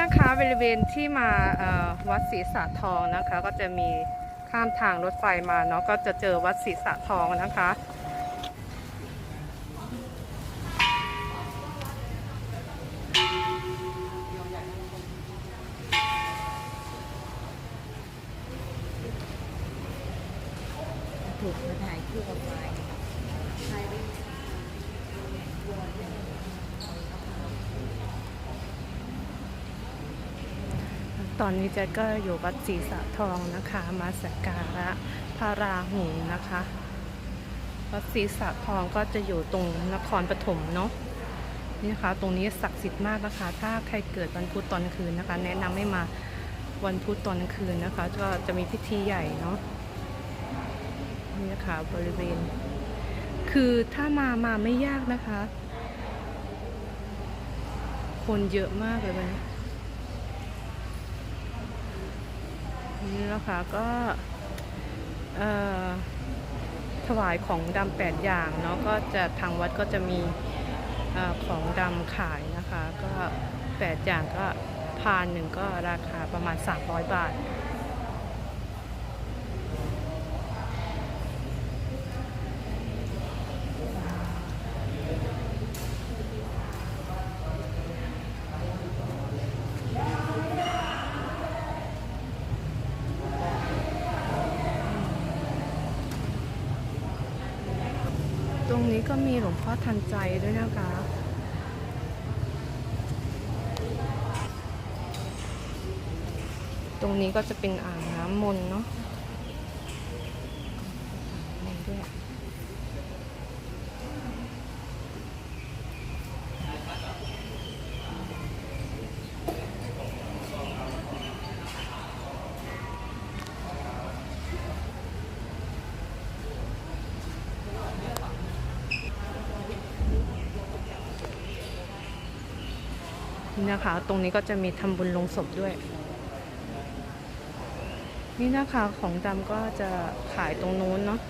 นะคะบริเวณที่มาวัดศรีสะทองนะคะ ก็จะมีข้ามทางรถไฟมาเนาะก็จะเจอวัดศรีสะทองนะคะถูกมาถ่ายคู่กับไม้ถ่ายรูป ตอนนี้เจ๊ก็อยู่วัดศรีสะทองนะคะ มาสักการะพระราหูนะคะ วัดศรีสะทองก็จะอยู่ตรงนครปฐมเนาะนี่นะคะ ตรงนี้ศักดิ์สิทธิ์มากนะคะ ถ้าใครเกิดวันพุธตอนคืนนะคะ แนะนำให้มาวันพุธตอนกลางคืนนะคะ ก็จะมีพิธีใหญ่เนาะนี่นะคะบริเวณ คือถ้ามามาไม่ยากนะคะ คนเยอะมากเลยวันนี้ นี่นะคะก็ถวายของดำแปดอย่างเนาะก็จะทางวัดก็จะมีอของดำขายนะคะ ก็แปดอย่างก็พานหนึ่งก็ราคาประมาณ 300 บาท รงนี้ก็มีหลวงพ่อทันใจด้วยนะคะ ตรงนี้ก็จะเป็นอ่างน้ำมนต์เนาะนี่ด้วย นะคะ ตรงนี้ก็จะมีทำบุญลงศพด้วย นี่นะคะของดำก็จะขายตรงนู้นเนาะ